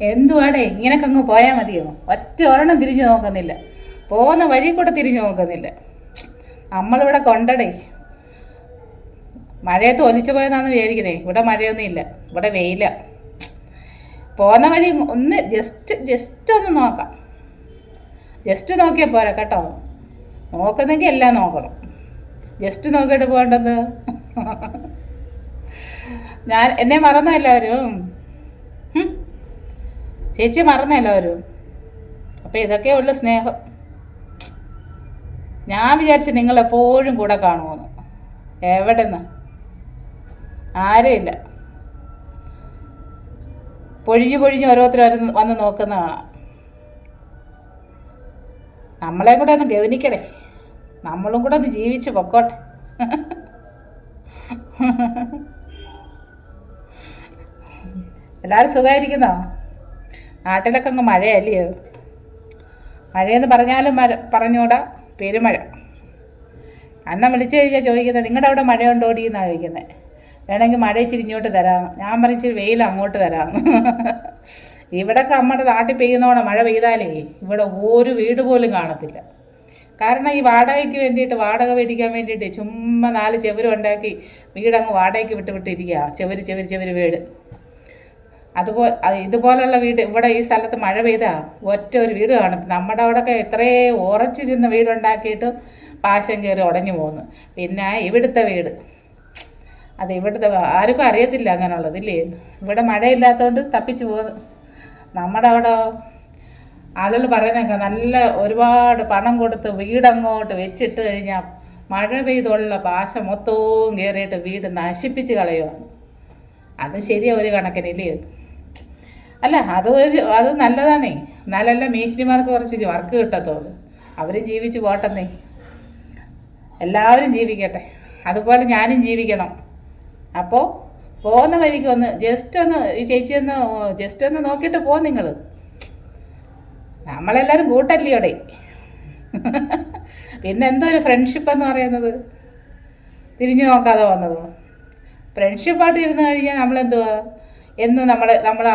എന്തുവാടേ? ഇങ്ങനൊക്കെ അങ്ങ് പോയാൽ മതിയോ? ഒറ്റ ഒരെണ്ണം തിരിഞ്ഞു നോക്കുന്നില്ല. പോകുന്ന വഴി കൂടെ തിരിഞ്ഞു നോക്കുന്നില്ല. നമ്മളിവിടെ കൊണ്ടടേ. മഴയത്ത് ഒലിച്ചു പോയതാണെന്ന് വിചാരിക്കുന്നേ. ഇവിടെ മഴയൊന്നും ഇല്ല ഇവിടെ വെയില. പോകുന്ന വഴി ഒന്ന് ജസ്റ്റ് ജസ്റ്റ് ഒന്ന് നോക്കാം. ജസ്റ്റ് നോക്കിയാൽ പോരാ കേട്ടോ. നോക്കുന്നെങ്കിൽ എല്ലാം നോക്കണം. ജസ്റ്റ് നോക്കിയിട്ട് പോകേണ്ടത്? ഞാൻ എന്നെ മറന്നോ എല്ലാവരും? ചേച്ചി മറന്നോ എല്ലാവരും. അപ്പം ഇതൊക്കെ ഉള്ള സ്നേഹം. ഞാൻ വിചാരിച്ചു നിങ്ങൾ എപ്പോഴും കൂടെ കാണുമെന്ന് എവിടെന്ന്? ആരുമില്ല. പൊഴിഞ്ഞു പൊഴിഞ്ഞ് ഓരോരുത്തർ വന്ന് നോക്കുന്ന കാണാം. നമ്മളെ കൂടെ ഒന്ന് ഗവനിക്കണേ നമ്മളും കൂടെ ഒന്ന് ജീവിച്ച് പൊക്കോട്ടെ. എല്ലാവരും സുഖമായിരിക്കുന്നോ? നാട്ടിലൊക്കെ അങ്ങ് മഴയല്ലയോ മഴയെന്ന് പറഞ്ഞാലും മഴ പറഞ്ഞുകൂടാ പെരുമഴ. അന്ന വിളിച്ചു കഴിഞ്ഞാൽ ചോദിക്കുന്നത് നിങ്ങളുടെ അവിടെ മഴയുണ്ടോടി എന്നാണ് ചോദിക്കുന്നത്. വേണമെങ്കിൽ മഴ ഇച്ചിരി ഇങ്ങോട്ട് തരാം. ഞാൻ പറഞ്ഞ ഇച്ചിരി വെയിൽ അങ്ങോട്ട് തരാം. ഇവിടൊക്കെ നമ്മുടെ നാട്ടിൽ പെയ്യുന്നോടെ മഴ പെയ്താലേ ഇവിടെ ഒരു വീട് പോലും കാണത്തില്ല. കാരണം ഈ വാടകയ്ക്ക് വേണ്ടിയിട്ട് വാടക മേടിക്കാൻ വേണ്ടിയിട്ട് ചുമ്മാ നാല് ചെവരുണ്ടാക്കി വീടങ്ങ് വാടകയ്ക്ക് വിട്ട് വിട്ടിരിക്കുക ചെവര് ചെവര് ചെവര് വീട്. അതുപോലെ ഇതുപോലുള്ള വീട് ഇവിടെ ഈ സ്ഥലത്ത് മഴ പെയ്താ ഒറ്റ ഒരു വീട് കാണും. നമ്മുടെ അവിടെയൊക്കെ എത്രയേ ഉറച്ചിരുന്ന വീടുണ്ടാക്കിയിട്ട് പാശം കയറി ഉടഞ്ഞു പോകുന്നു പിന്നെ ഇവിടുത്തെ വീട്. അത് ഇവിടുത്തെ ആർക്കും അറിയത്തില്ല അങ്ങനെയുള്ളത് ഇല്ലേ? ഇവിടെ മഴയില്ലാത്തതുകൊണ്ട് തപ്പിച്ചു പോകുന്നു നമ്മുടെ അവിടെ ആളുകൾ പറയുന്നേക്കാം നല്ല ഒരുപാട് പണം കൊടുത്ത് വീടങ്ങോട്ട് വെച്ചിട്ട് കഴിഞ്ഞാൽ മഴ പെയ്തുള്ള പാശം മൊത്തവും കയറിയിട്ട് വീട് നശിപ്പിച്ച് കളയുവാണ് അത് ശരിയാ ഒരു കണക്കിനില്ലേ അല്ല അത് ഒരു അത് നല്ലതാണേ. എന്നാലല്ല മേശിനിമാർക്ക് കുറച്ച് വർക്ക് കിട്ടത്തുള്ളൂ. അവർ ജീവിച്ച് പോട്ടെന്നേ. എല്ലാവരും ജീവിക്കട്ടെ. അതുപോലെ ഞാനും ജീവിക്കണം. അപ്പോൾ പോകുന്ന വഴിക്ക് ഒന്ന് ജസ്റ്റ് ഒന്ന് ഈ ചേച്ചി ഒന്ന് ജസ്റ്റ് ഒന്ന് നോക്കിയിട്ട് പോ നിങ്ങൾ നമ്മളെല്ലാവരും കൂട്ടല്ലയോടെ പിന്നെ എന്തോ ഒരു ഫ്രണ്ട്ഷിപ്പ് എന്ന് പറയുന്നത്? തിരിഞ്ഞു നോക്കാതെ വന്നത്? ഫ്രണ്ട്ഷിപ്പായിട്ട് ഇരുന്ന് കഴിഞ്ഞാൽ നമ്മളെന്തുവാ? എന്ന് നമ്മൾ നമ്മൾ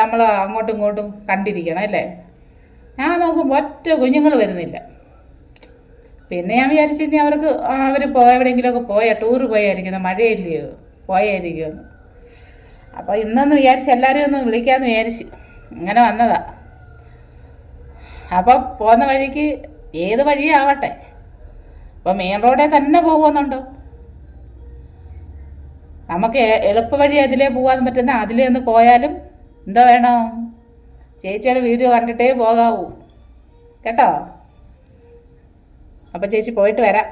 നമ്മൾ അങ്ങോട്ടും ഇങ്ങോട്ടും കണ്ടിരിക്കണം അല്ലേ? ഞാൻ നോക്കുമ്പോൾ ഒറ്റ കുഞ്ഞുങ്ങൾ വരുന്നില്ല. പിന്നെ ഞാൻ വിചാരിച്ചു ഇനി അവർക്ക് അവർ പോയ എവിടെയെങ്കിലുമൊക്കെ പോയ ടൂറ് പോയായിരിക്കുന്നു മഴയില്ലയോ? പോയായിരിക്കുമെന്ന് അപ്പോൾ ഇന്നൊന്ന് വിചാരിച്ച് എല്ലാവരെയും ഒന്ന് വിളിക്കാമെന്ന് വിചാരിച്ച് അങ്ങനെ വന്നതാ. അപ്പോൾ പോകുന്ന വഴിക്ക് ഏത് വഴിയാവട്ടെ? അപ്പോൾ മെയിൻ റോഡിൽ തന്നെ പോകുന്നുണ്ടോ നമുക്ക് എളുപ്പവഴി എളുപ്പ വഴി അതിലേ പോകാൻ പറ്റുന്ന അതിലേ ഒന്ന് പോയാലും എന്താ വേണം? ചേച്ചിയുടെ വീഡിയോ കണ്ടിട്ടേ പോകാവൂ. കേട്ടോ? അപ്പം ചേച്ചി പോയിട്ട് വരാം.